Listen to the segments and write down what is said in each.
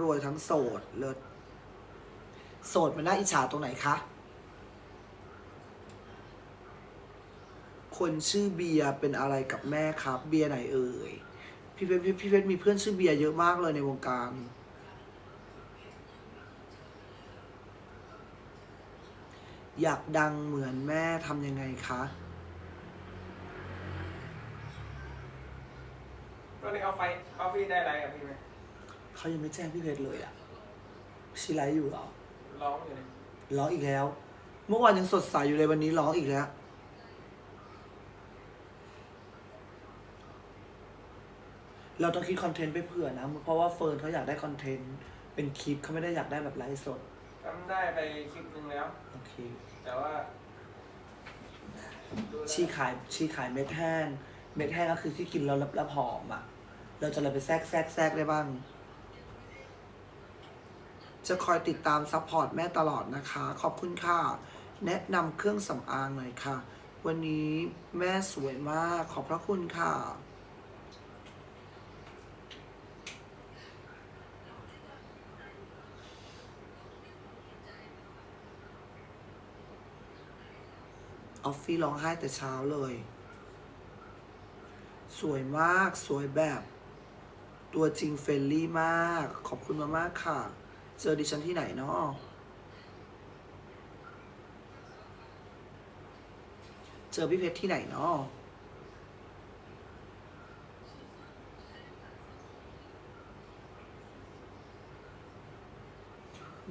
รวยทั้งโสด เลิศ โสดมันน่าอิจฉาตรงไหนคะ คนชื่อเบียร์เป็นอะไรกับแม่ครับ เบียร์ไหนเอ่ย พี่เพชรพี่เพชรมีเพื่อนชื่อเบียร์เยอะมากเลยในวงการ อยากดังเหมือนแม่ทำยังไงคะตอนนี้เอาไฟเอาฟีได้อะไรกับพี่ เขายังไม่แจ้งพี่เพชรเลยอะชีไลฟ์อยู่เหรอร้องอยู่เลยร้องอีกแล้ว เมื่อวานยังสดใสอยู่เลยวันนี้ร้องอีกแล้ว เราต้องคิดคอนเทนต์ไปเผื่อนะ เพราะว่าเฟิร์นเขาอยากได้คอนเทนต์เป็นคลิปเขาไม่ได้อยากได้แบบไลฟ์สดทำได้ไปคลิปหนึ่งแล้ว โอเค แต่ว่าดูแล้วชีขายชีขายเม็ดแห้ง เม็ดแห้งก็คือที่กินแล้วรับแล้วหอมอะ เราจะอะไรไปแทรกแทรกแทรกได้บ้าง จะคอยติดตามซัพพอร์ตแม่ตลอดนะคะ ขอบคุณค่ะ แนะนำเครื่องสำอางหน่อยค่ะ วันนี้แม่สวยมาก ขอบพระคุณค่ะออฟฟี่ร้องไห้แต่เช้าเลย สวยมาก สวยแบบ ตัวจริงเฟรนลี่มาก ขอบคุณมามากๆค่ะ เจอดิฉันที่ไหนเนาะเจอพี่เพชรที่ไหนเนาะ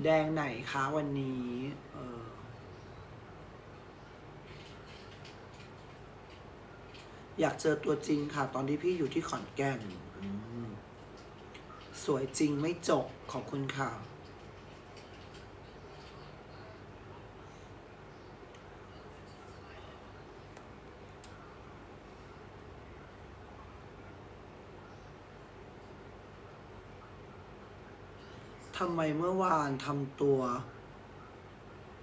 แดงไหนคะวันนี้เอออยากเจอตัวจริงค่ะ ตอนที่พี่อยู่ที่ขอนแก่น สวยจริงไม่จบขอบคุณค่ะ ทำไมเมื่อวานทำตัว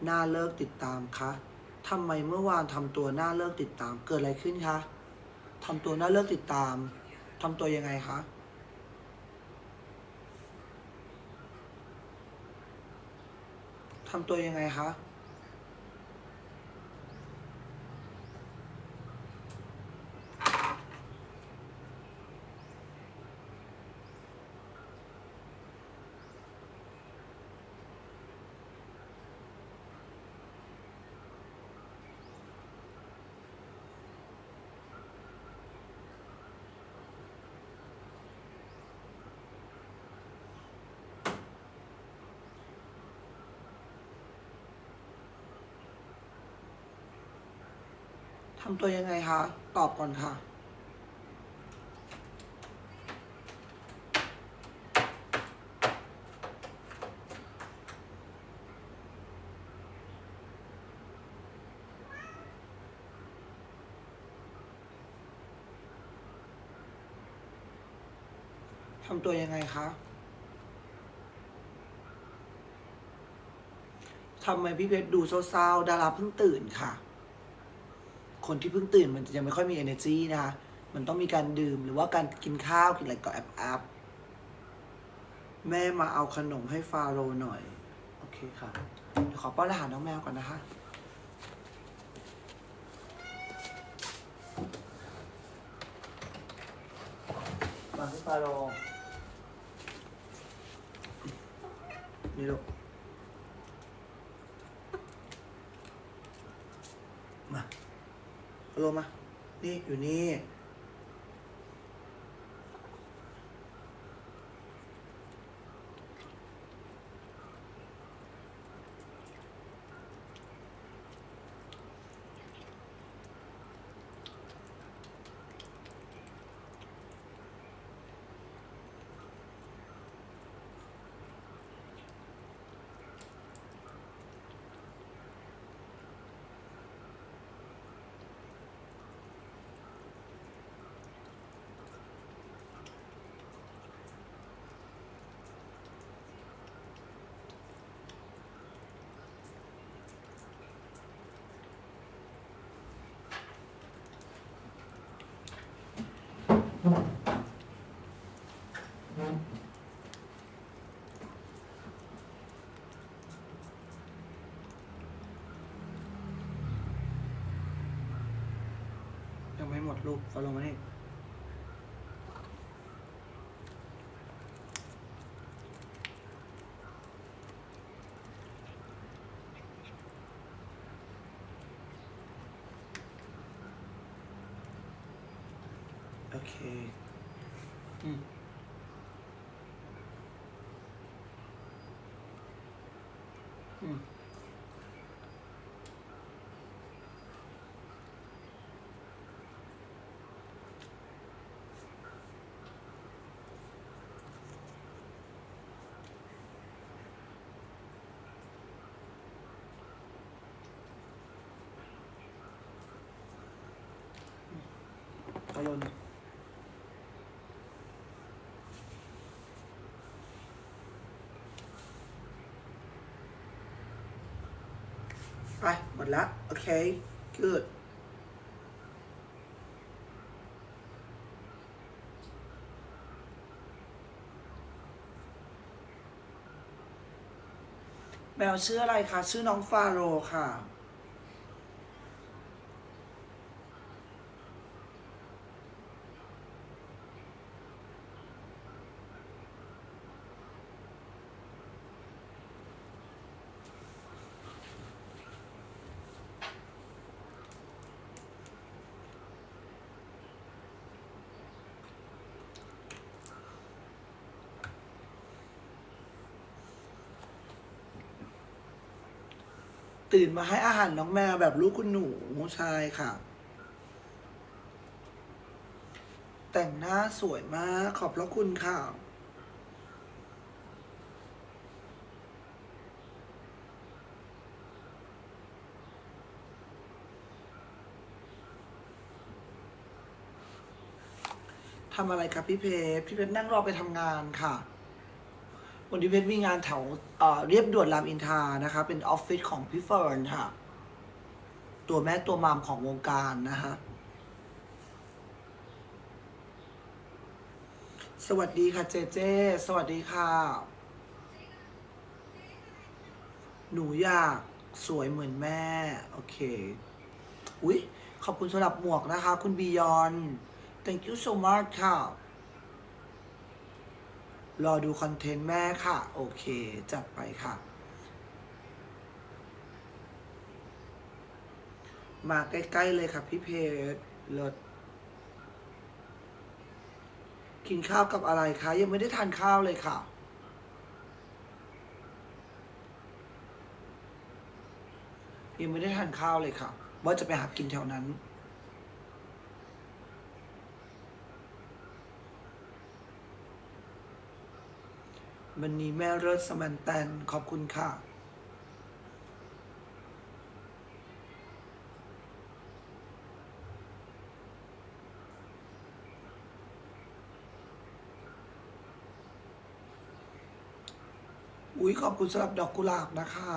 น่าเลิกติดตามคะทำไมเมื่อวานทำตัวน่าเลิกติดตามเกิดอะไรขึ้นคะทำตัวน่าเลิกติดตามทำตัวยังไงคะ ทำตัวยังไงคะ ทำตัวยังไงคะ ตอบก่อนค่ะ ทำตัวยังไงคะทำไมพี่เพชรดูเศร้าๆดาราเพิ่งตื่นค่ะ คนที่เพิ่งตื่นมันจะยังไม่ค่อยมี energy นะคะ มันต้องมีการดื่มหรือว่าการกินข้าวกินอะไรก็แอบแอบแม่มาเอาขนมให้ฟาโรห์หน่อย โอเคค่ะเดี๋ยวขอป้อนอาหารน้องแมวก่อนนะคะมาที่ฟาโรนี่ลูก มาฟา โรห์มา นี่อยู่นี่ หมดรูป follow มาให้โอเค อืม อารมณ์ไปหมดละ โอเค good แมวชื่ออะไรคะ ชื่อน้องฟาโรค่ะ ตื่นมาให้อาหารน้องแมวแบบลูกคุณหนูใช่ค่ะ แต่งหน้าสวยมากขอบพระคุณค่ะทำอะไรครับพี่เพชรพี่เพชรนั่งรอไปทำงานค่ะ วันนี้เพชรมีงานแถวเรียบด่วนรามอินทานะคะ เป็นออฟฟิศของพี่เฟิร์นค่ะ ตัวแม่ตัวมามของวงการนะคะสวัสดีค่ะเจเจ สวัสดีค่ะ หนูอยากสวยเหมือนแม่ โอเค อุ๊ยขอบคุณสำหรับหมวกนะคะ คุณบียอน thank you so much ค่ะ รอดูคอนเทนต์แม่ค่ะ โอเค จัดไปค่ะ มาใกล้ ๆ เลยค่ะ พี่เพชรเลิศกินข้าวกับอะไรคะ ยังไม่ได้ทานข้าวเลยค่ะ ยังไม่ได้ทานข้าวเลยค่ะ ว่าจะไปหากินแถวนั้น วันนี้แม่เลิศสมันแตนขอบคุณค่ะ อุ้ยขอบคุณสำหรับดอกกุหลาบนะคะ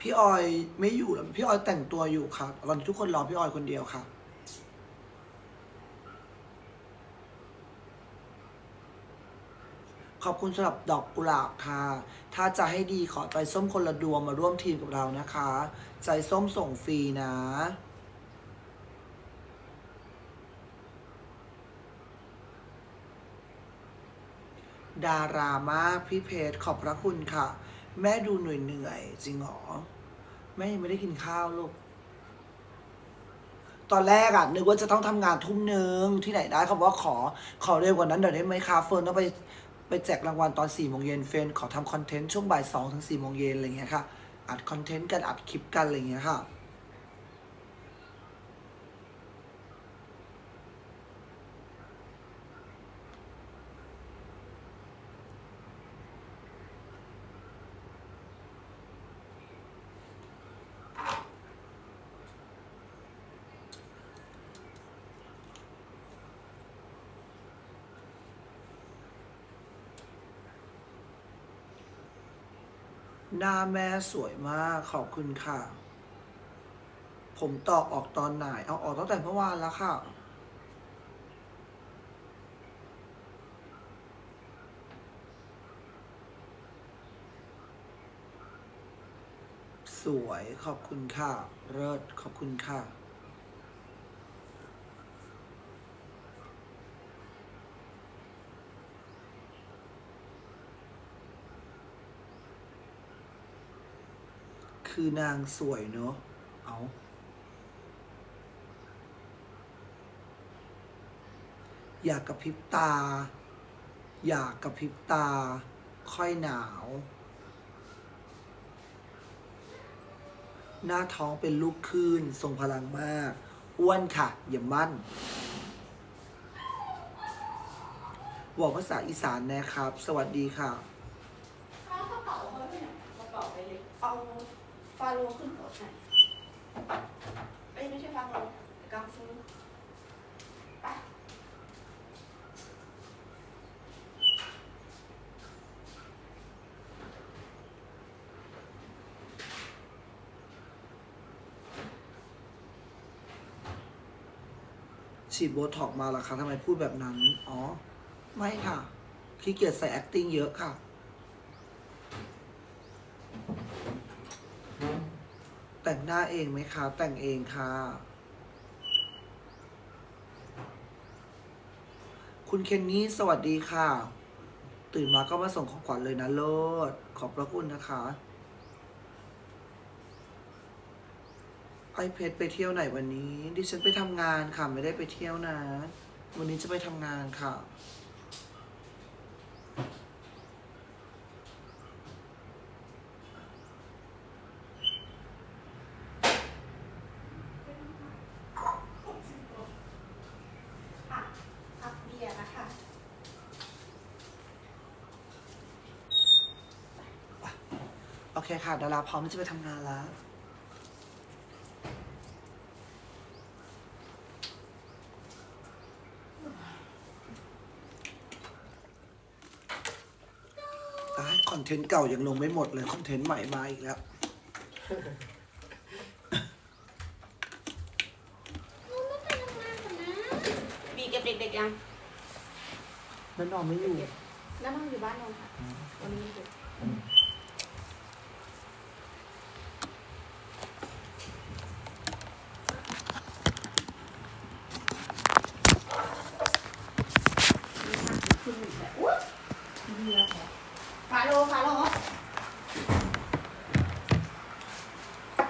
พี่ออยไม่อยู่แล้วพี่ออยแต่งตัวอยู่ค่ะตอนทุกคนรอพี่ออยคนเดียวค่ะ ขอบคุณสำหรับดอกกุหลาบค่ะ ถ้าจะให้ดีขอใจส้มคนละดวงมาร่วมทีมกับเรานะคะ ใจส้มส่งฟรีนะ ดารามากพี่เพชรขอบพระคุณค่ะ แม่ดูเหนื่อยเหนื่อยๆจริงหรอ แม่ยังไม่ได้กินข้าวลูก ตอนแรกอะนึกว่าจะต้องทำงานทุ่มหนึ่งที่ไหนได้เขาบอกว่าขอขอเร็วกว่านั้นเดี๋ยวได้ไหมคะเฟิร์นต้องไป ไปแจกรางวัลตอน4ี่โมงเย็นเฟรนขอทำคอนเทนต์ช่วงบ่าย2ถึง4ี่โมงเย็นอะไรเงี้ยค่ะ อัดคอนเทนต์กันอัดคลิปกันอะไรเงี้ยค่ะ หน้าแม่สวยมาก ขอบคุณค่ะ ผมตอกออกตอนไหน เอาออกตั้งแต่เมื่อวานแล้วค่ะ สวยขอบคุณค่ะ เลิศขอบคุณค่ะ คือนางสวยเนอะเอาอยากกระพริบตา อยากกระพริบตา ค่อยหนาว หน้าท้องเป็นลูกคลื่นทรงพลังมาก อ้วนค่ะ อย่ามั่นบอกภาษาอีสานนะครับ สวัสดีค่ะ เอากระเป๋าเขาไปไหนกระเป๋าไปเลยเอา ฟาโลขึ้นรถหน่อยเอ้ยไม่ใช่ฟาโลกังฟูไปฉีดโบท็อกมาแล้วคะทำไมพูดแบบนั้น อ๋อ ไม่ค่ะขี้เกียจใส่ acting เยอะค่ะ แต่งหน้าเองไหมคะ แต่งเองค่ะ คุณเคนนี่สวัสดีค่ะ ตื่นมาก็มาส่งของขวัญเลยนะโลด ขอบพระคุณนะคะ ไอเพชรไปเที่ยวไหนวันนี้ ดิฉันไปทำงานค่ะ ไม่ได้ไปเที่ยวนะ วันนี้จะไปทำงานค่ะ อะอัพเบียร์นะคะ โอเคค่ะดาราพร้อมที่จะไปทำงานแล้ว ตายคอนเทนต์เก่ายังลงไม่หมดเลยคอนเทนต์ใหม่มาอีกแล้วบีเก็บเด็กๆยังนั่นนอนไม่อยู่ แล้วน้องอยู่บ้านนอนค่ะ วันนี้เด็ก ฟาโลฟาโล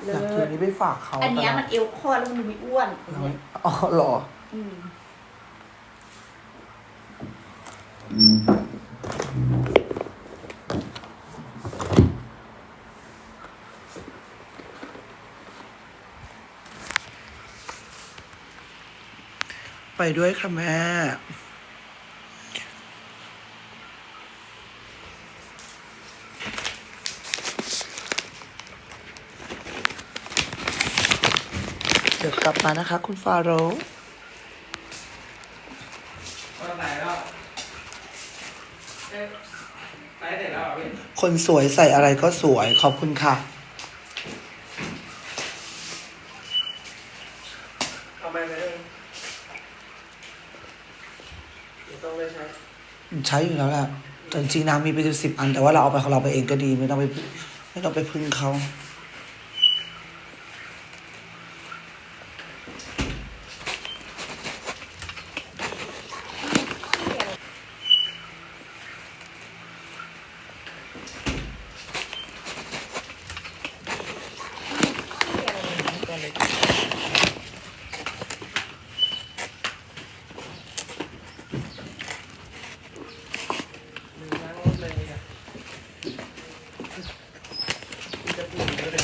อยากคืนนี้ ไปฝากเขาอันเนี้ยแต่มันเอวคอแล้วมันดูไม่อ้วนน้อยอ๋อเหรอ อืมไปด้วยค่ะแม่ เดี๋ยวกลับมานะคะ คุณฟาโรห์ก็ไหนแล้วเอ๊ะไหนเสร็จแล้วเหรอพี่คนสวยใส่อะไรก็สวยขอบคุณค่ะ เอาไปไหมเดี๋ยวต้องไปใช้ใช้อยู่แล้วแหละแต่จริงๆนางมีไปสิบอัน แต่ว่าเราเอาไปของเราไปเองก็ดีไม่ต้องไปไม่ต้องไปพึ่งเขา มือล้างรถเลยอะจะปวดเลย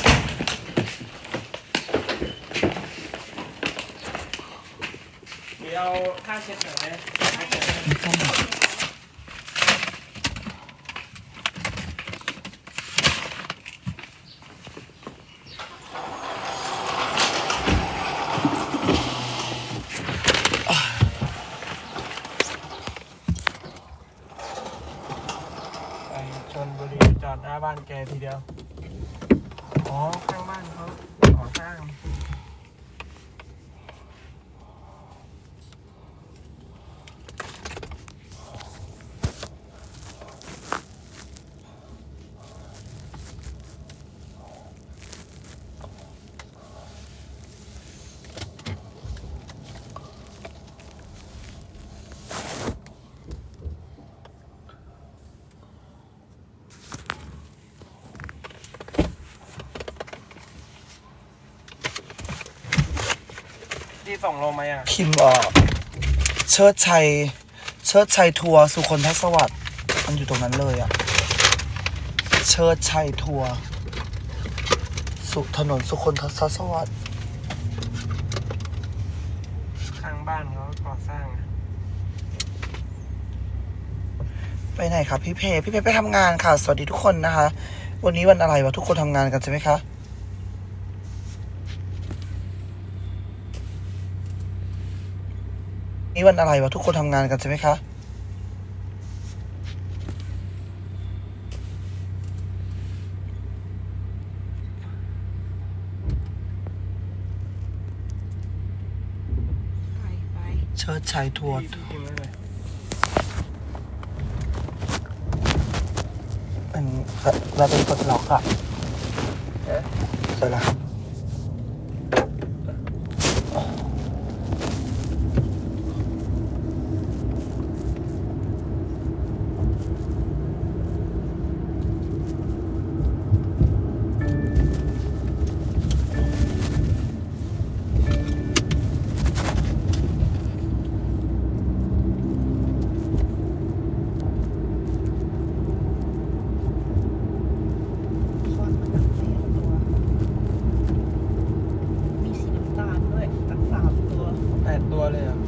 เดี๋ยวเอาผ้าเช็ดหน่อยไหมผ้าเช็ดหน่อยไปชนบุรีจอดหน้าบ้านแกทีเดียว อ๋อ ข้างบ้านเขาก่อสร้าง ส่งลงมายังพิมพ์เอ่อเชิดชัย เชิดชัยทัวร์สุคนทศวรรษมันอยู่ตรงนั้นเลยอะเชิดชัยทัวร์สุถนนสุคนทศวรรษข้างบ้านเขาก่อสร้างอะไปไหนครับพี่เพ พี่เพไปทำงานค่ะ สวัสดีทุกคนนะคะ วันนี้วันอะไรวะทุกคนทำงานกันใช่ไหมคะ นี่วันอะไรวะ ทุกคนทำงานกันใช่ไหมคะไปไปเชิดชัยทัวร์พี่พิมพ์ไว้เลยเป็นเราเป็นกดล็อกอะเอ๊ะเสร็จแล้วครับ คอนมันหนักแน่ตัว มีสีน้ำตาลด้วยตั้งสามตัว แปดตัวเลยเหรอะ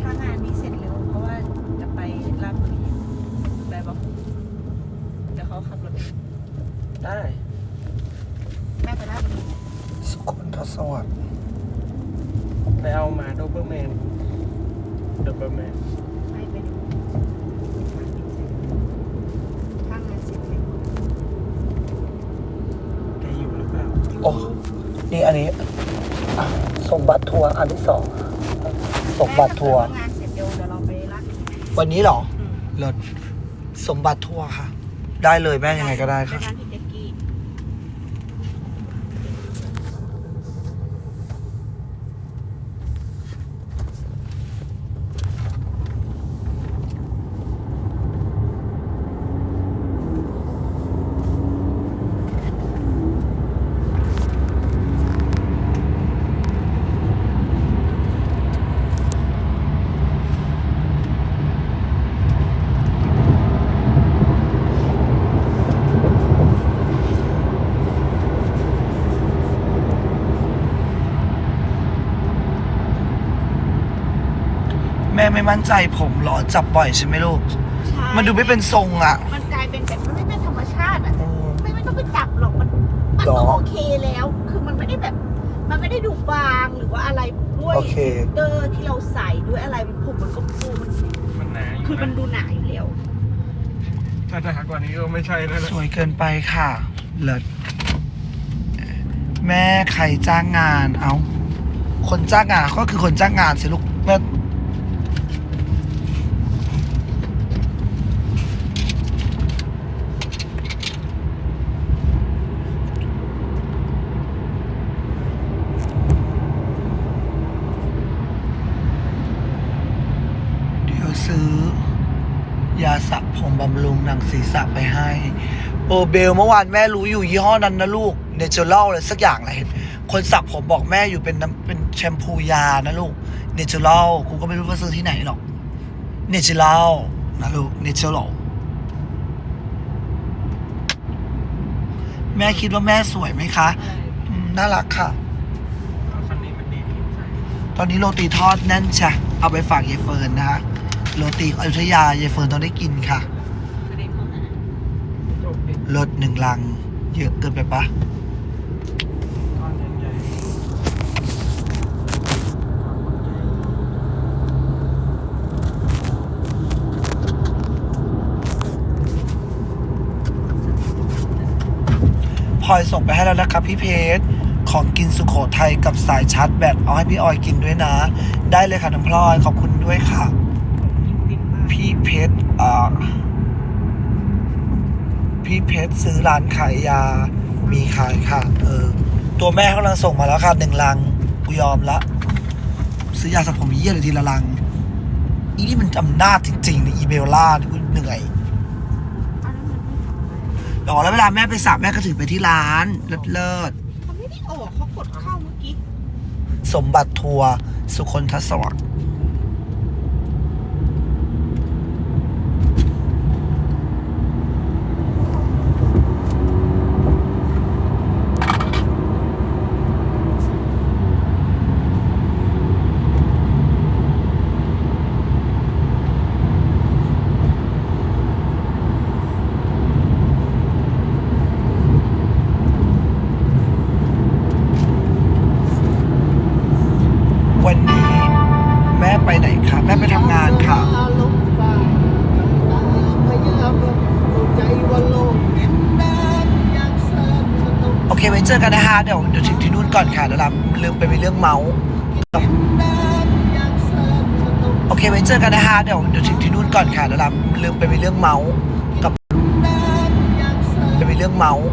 ถ้างานนี้เสร็จเร็ว เพราะว่าจะไปราชบุรีได้ปะเดี๋ยวเขาขับรถเอง ได้ แม่ไปราชบุรี สุคนทศวรรษ ไปเอามาโดเบอร์แมนโดเบอร์แมน ไปไปดูถ้างานเสร็จเร็ว แกอยู่หรือเปล่า โอ้นี่อันนี้อะสมบัติทัวร์อันที่สองสมบัติทัวร์แม่ถ้าเกิดางานเสร็จเร็วเดี๋ยวเราไปราชบุรีวันนี้เหรออืมเลิศสมบัติทัวร์ค่ะ ได้เลยแม่ยังไงก็ได้ไปค่ะร้านพี่เจ๊กกี้ แม่ ไม่มั่นใจผมเหรอจับบ่อยใช่ไหมลูก ใช่มันดูไม่เป็นทรงอะ มันกลายเป็นแบบมันไม่เป็นธรรมชาติอะอืมไม่ไม่ต้องไปจับหรอกมันมันหรก็อโอเคแล้ว คือมันไม่ได้แบบ มันไม่ได้ดูบางหรือว่าอะไรด้วยโอเคเกอร์ที่เราใส่ด้วยอะไรมันผมมันก็ฟูมันมันหนาอยู่คือมันนะดูหนาอยู่แล้ว ถ้าหนากว่านี้ก็ไม่ใช่แล้วนะสวยเกินไปค่ะ เลิศแม่ใครจ้างงาน เอา คนจ้างงานก็คือคนจ้างงานสิลูกแม่เดี๋ยวซื้อ ยาสระผมบำรุง หนังศีรษะไปให้ โอเบลเมื่อวานแม่รู้อยู่ยี่ห้อนั้นนะลูกเนเจอรัลอะไรสักอย่างอะไรเห็นคนสระผมบอกแม่อยู่เป็นน้ำเป็นแชมพูยานะลูกเนเจอรัลกูก็ไม่รู้ว่าซื้อที่ไหนหรอกเนเจอรัลนะลูกเนเจอรัลแม่คิดว่าแม่สวยไหมคะอืมน่ารักค่ะ ตอนนี้โรตีทอดแน่นจ้ะเอาไปฝากยายเฟิร์นนะคะโรตีอยุธยายายเฟิร์นต้องได้กินค่ะ แสดงข้อหา จบดิ รถหนึ่งลัง เยอะเกินไปปะก้อนใหญ่พลอยส่งไปให้แล้วนะครับพี่เพชรของกินสุโขทัยกับสายชาร์จแบตเอาให้พี่ออยกินด้วยนะ ได้เลยค่ะน้องพลอยขอบคุณด้วยค่ะ พี่เพชรอ่า พี่เพชรซื้อร้านขายยา มีขายค่ะ เออ ตัวแม่กำลังส่งมาแล้วค่ะหนึ่งลังกูยอมละ ซื้อยาสระผมเยี่ยเลยทีละลัง อีนี่มันอำนาจจริงๆในอีเบลล่าเนี่ยกูเหนื่อยอันนั้นมันไม่ทำอะไรอ๋อแล้วเวลาแม่ไปสระแม่ก็ถือไปที่ร้านเลิศเลิศเขาไม่ได้ออกเขากดเข้าเมื่อกี้ สมบัติทัวร์สุคนทศวรรค์วันนี้แม่ไปไหนคะแม่ไปทำงานค่ะ โอเค ไว้เจอกันนะคะเดี๋ยวเดี๋ยวถึงที่นู่น ก่อนค่ะเดี๋ยวเราลืมไปมีเรื่องเมาส์โอเคไว้เจอกันนะคะเดี๋ยวเดี๋ยวถึงที่นู่นก่อนค่ะเดี๋ยวเราลืมไปมีเรื่องเมาส์กับไปมีเรื่องเมาส์